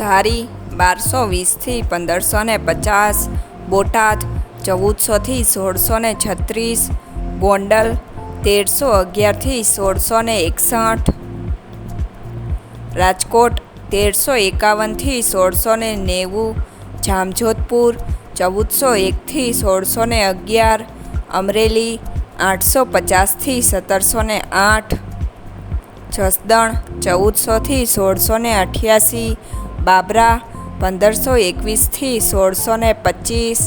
ધારી બારસો વીસથી પંદરસો ને પચાસ, બોટાદ ચૌદસોથી સોળસો ને છત્રીસ, ગોંડલ તેરસો અગિયારથી સોળસો ને એકસઠ, રાજકોટ તેરસો એકાવનથી સોળસો ને નેવું, જામજોધપુર ચૌદસો એકથી સોળસો ને અગિયાર, અમરેલી આઠસો પચાસથી સત્તરસો ને આઠ, જસદણ ચૌદસોથી સોળસો ને અઠ્યાસી બાબરા પંદરસો એકવીસથી સોળસો ને પચીસ.